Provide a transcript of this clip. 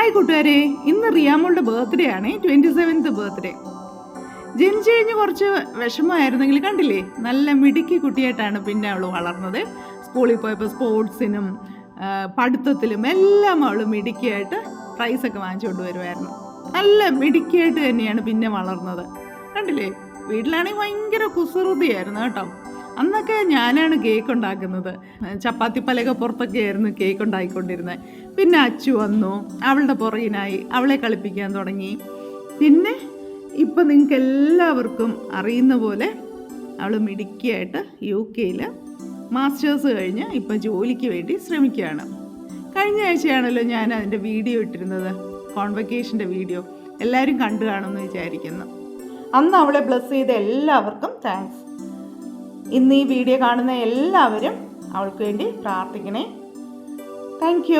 Hi കൂട്ടുകാരെ. ഇന്ന് റിയാമോളുടെ ബർത്ത്ഡേ ആണ്. ട്വന്റി സെവൻത്ത് ബർത്ത്ഡേ ജനിച്ചു കഴിഞ്ഞ് കുറച്ച് വിഷമമായിരുന്നെങ്കിൽ കണ്ടില്ലേ? നല്ല മിടുക്കി കുട്ടിയായിട്ടാണ് പിന്നെ അവൾ വളർന്നത്. സ്കൂളിൽ പോയപ്പോൾ സ്പോർട്സിനും പഠിത്തത്തിലും എല്ലാം അവൾ മിടുക്കിയായിട്ട് പ്രൈസൊക്കെ വാങ്ങിച്ചുകൊണ്ട് വരുമായിരുന്നു നല്ല മിടുക്കിയായിട്ട് തന്നെയാണ് പിന്നെ വളർന്നത്. കണ്ടില്ലേ? വീട്ടിലാണെങ്കിൽ ഭയങ്കര കുസൃതിയായിരുന്നു കേട്ടോ. അന്നൊക്കെ ഞാനാണ് കേക്ക് ഉണ്ടാക്കുന്നത്. ചപ്പാത്തി പലക പുറത്തൊക്കെ ആയിരുന്നു കേക്ക് ഉണ്ടാക്കിക്കൊണ്ടിരുന്നത് പിന്നെ അച്ചു വന്നു അവളുടെ പുറകിനായി അവളെ കളിപ്പിക്കാൻ തുടങ്ങി. പിന്നെ ഇപ്പം നിങ്ങൾക്ക് എല്ലാവർക്കും അറിയുന്ന പോലെ അവൾ മിടുക്കിയായിട്ട് യു കെയിൽ മാസ്റ്റേഴ്സ് കഴിഞ്ഞ് ഇപ്പം ജോലിക്ക് വേണ്ടി ശ്രമിക്കുകയാണ്. കഴിഞ്ഞ ആഴ്ചയാണല്ലോ ഞാൻ അതിന്റെ വീഡിയോ ഇട്ടിരുന്നത് കോൺവക്കേഷന്റെ വീഡിയോ എല്ലാവരും കണ്ടു കാണുമെന്ന് വിചാരിക്കുന്നു. അന്ന് അവളെ ബ്ലസ് ചെയ്ത എല്ലാവർക്കും താങ്ക്സ് ഇന്ന് ഈ വീഡിയോ കാണുന്ന എല്ലാവരും അവൾക്ക് വേണ്ടി പ്രാർത്ഥിക്കണേ. താങ്ക്